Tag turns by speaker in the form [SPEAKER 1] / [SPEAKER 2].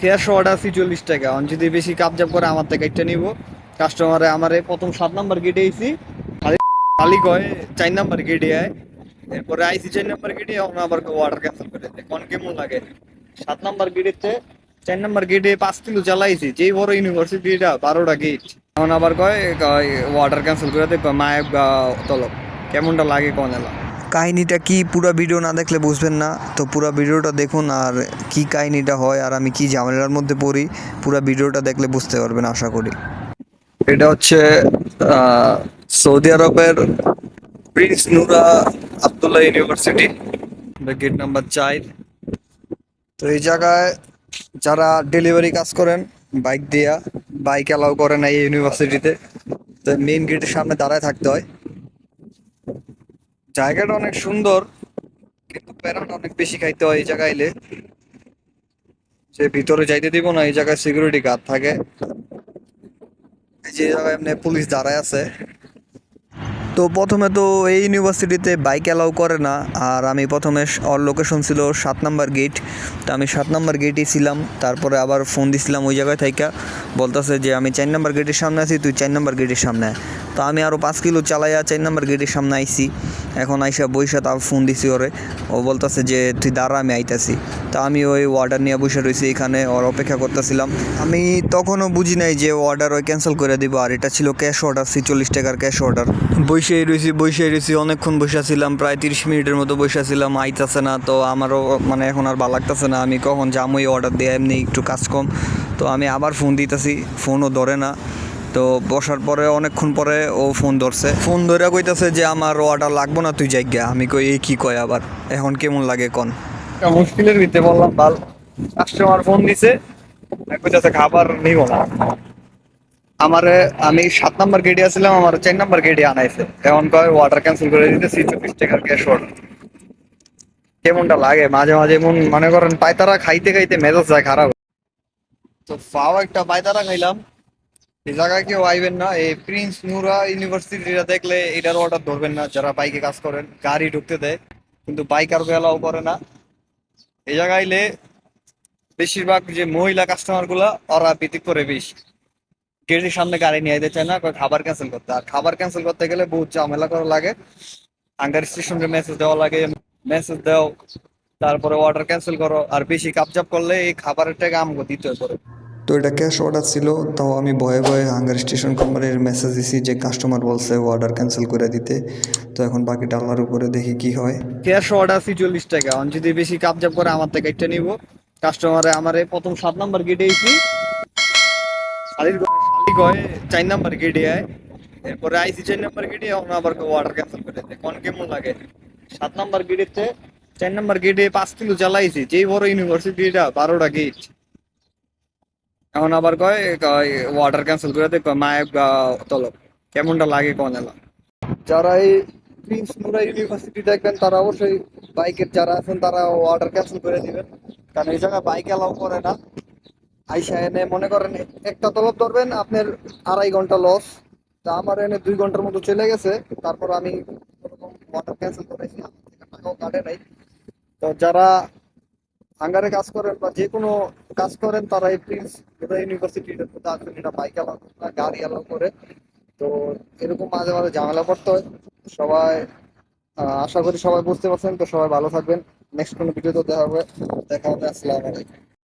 [SPEAKER 1] Cash order আছি চল্লিশ টাকা। অন যদি বেশি কাপজাপ করে আমার থেকে একটা নিব। কাস্টমারে আমারে প্রথম সাত নাম্বার গেটে আইছি। খালি- খালি কয়, চার নাম্বার গেটে আয়। এরপরে আইসি চার নাম্বার গেটে এখন আবার অর্ডার ক্যান্সেল করে দেয়। কোন কেমন লাগে? সাত নাম্বার গেটেতে চার নাম্বার গেটে পাঁচ কিলো চালাইছি যেই বড় ইউনিভার্সিটি ইউনিভার্সিটিটা বারোটা গেট এখন আবার কয় অর্ডার ক্যান্সেল করে দেয় মায়ের তলব। কেমনটা লাগে কোন এলা
[SPEAKER 2] কাহিনীটা কি? পুরো ভিডিও না দেখলে বুঝবেন না। তো পুরো ভিডিওটা দেখুন আর কি কাহিনীটা হয় আর আমি কি ঝামেলার মধ্যে পড়ি পুরো ভিডিওটা দেখলে বুঝতে পারবেন আশা করি।
[SPEAKER 1] এটা হচ্ছে সৌদি আরবের Prince Noura Abdullah University. Gate number চার। তো এই জায়গায় যারা ডেলিভারি কাজ করেন বাইক দিয়া বাইক অ্যালাউ করে না এই ইউনিভার্সিটিতে তো মেইন গেটের সামনে দাঁড়ায় থাকতে হয়। জায়গাটা অনেক সুন্দর, কিন্তু প্যারান অনেক বেশি খাইতে হয় এই জায়গায় এলে। সে ভিতরে যাইতে দিব না, এই জায়গায় সিকিউরিটি গার্ড থাকে। যে জায়গায় এমনি পুলিশ দাঁড়ায় আছে।
[SPEAKER 2] তো প্রথমে তো এই ইউনিভার্সিটিতে বাইক অ্যালাউ করে না, আর আমি প্রথমে ওর লোকেশন ছিল সাত নাম্বার গেট তো আমি সাত নাম্বার গেটেই ছিলাম, তারপরে আবার ফোন দিছিলাম ওই জায়গায় থাইকা। বলতেছে যে আমি চার নাম্বার গেটের সামনে আছি, তুই চার নাম্বার গেটের সামনে। তো আমি আরও পাঁচ কিলো চালাইয়া চার নাম্বার গেটের সামনে আইছি। এখন আইসা বইসা তাও ফোন দিছি ওরে। ও বলতেছে যে, তুই দাঁড়া, আমি আইতাছি। তো আমি ওই অর্ডার নিয়ে বসে রয়েছি এখানে, ওর অপেক্ষা করতেছিলাম। আমি তখনও বুঝি নাই যে অর্ডার ওই ক্যান্সেল করে দিব, আর এটা ছিল ক্যাশ অর্ডার ছিচল্লিশ টাকার ক্যাশ অর্ডার বসেই রয়েছি বসেই রয়েছি অনেকক্ষণ বসেছিলাম প্রায় তিরিশ মিনিটের মতো বসেছিলাম আইতাছে না। তো আমারও মানে এখন আর ভালো লাগতেছে না, আমি কখন যাম ওই অর্ডার দিয়ে এমনি একটু কাজ কম। তো আমি আবার ফোন দিতেছি ফোনও ধরে না। তো বসার পরে, অনেকক্ষণ পরে ও ফোন ধরছে। ফোন ধরে কইতাছে যে, আমার অর্ডার লাগবো না, তুই যাইগা। আমি কই এই কি কয় আবার? এখন কেমন লাগে কন?
[SPEAKER 1] মুশকিলের ভিতরে বললাম ভালো কাস্টমার ফোন দিছে। কইতাছে, খাবার নিব না। আমারে, আমি সাত নাম্বার গেটে আসছিলাম আমার চার নাম্বার গেটে আনাইছে। এখন কয় অর্ডার ক্যান্সেল করে দিতে সি চব্বিশ টাকার ক্যাশ কেমনটা লাগে? মাঝে মাঝে এমন মনে করেন, পায়তারা খাইতে খাইতে মেজাজ যায় খারাপ। তো ফাও একটা পায়তারা খাইলাম। এই জায়গায় কেউ আইবেন না। এই প্রিন্স নুরা ইউনিভার্সিটিটা দেখলে এটার অর্ডার ধরবেন না, যারা বাইকে কাজ করেন, গাড়ি ঢুকতে দেয়, কিন্তু বাইক আর করে না। এই জায়গায় এলে বেশিরভাগ যে মহিলা কাস্টমারগুলা, ওরা বিতিক করে বেশি। গেটের সামনে গাড়ি নিয়ে যেতে চায় না খাবার ক্যান্সেল করতে। আর খাবার ক্যান্সেল করতে গেলে বহুত ঝামেলা করা লাগে। আঙ্গার স্টেশনকে মেসেজ দেওয়া লাগে মেসেজ দাও, তারপরে অর্ডার ক্যান্সেল করো। আর বেশি কাপজাপ করলে এই খাবারের টাকা আমাকে দিতে পারে।
[SPEAKER 2] তো এটা ক্যাশ অর্ডার ছিল, তাও আমি ভয়ে ভয়ে হাঙ্গার স্টেশন কোম্পানির মেসেজ দিছি যে কাস্টমার বলছে অর্ডার ক্যান্সেল করে দিতে। তো এখন বাকিটা আল্লাহর উপরে দেখি কি হয়।
[SPEAKER 1] ক্যাশ অর্ডার চল্লিশ টাকা। যদি বেশি কাপজাপ করে আমার থেকে একটা নিব। কাস্টমারে আমারে প্রথম সাত নাম্বার গেটে আইছি। শালির শালি কয় চার নাম্বার গেটে আয়। এরপরে আইসি চার নাম্বার গেটে এখন আবার অর্ডার ক্যান্সেল করে দেয় কোন কেমন লাগে? সাত নাম্বার গেটেতে চার নাম্বার গেটে পাঁচ কিলো চালাইছি যেই বড় ইউনিভার্সিটিটা বারোটা গেট এখন আবার কয় অর্ডার ক্যান্সেল করে কয় মায়ের তলব। কেমনটা লাগে কোন এলা যারা এই প্রিন্স নুরা ইউনিভার্সিটি দেখবেন, তারা অবশ্যই বাইকের যারা আছেন, তারা অর্ডার ক্যান্সেল করে দিবেন। কারণ এই জায়গায় বাইক অ্যালাউ করে না। আইসা এনে মনে করেন, একটা তলব ধরবেন, আপনার আড়াই ঘণ্টা লস তা আমার এনে দুই ঘণ্টার মতো চলে গেছে। তারপর আমি অর্ডার ক্যান্সেল করেছি টাকাও কাটে নাই। তো যারা হাঙ্গারে কাজ করেন বা যে কোনো কাজ করেন তারা এই প্রিন্স ইউনিভার্সিটির মধ্যে আসবেন এটা বাইক অ্যালাউ করে না গাড়ি অ্যালাউ করে। তো এরকম মাঝে মাঝে ঝামেলা পড়তে হয়। সবাই আশা করি সবাই বুঝতে পারছেন। তো সবাই ভালো থাকবেন। নেক্সট কোনো ভিডিও তো দেখা হবে। দেখা হবে, আসসালামু আলাইকুম।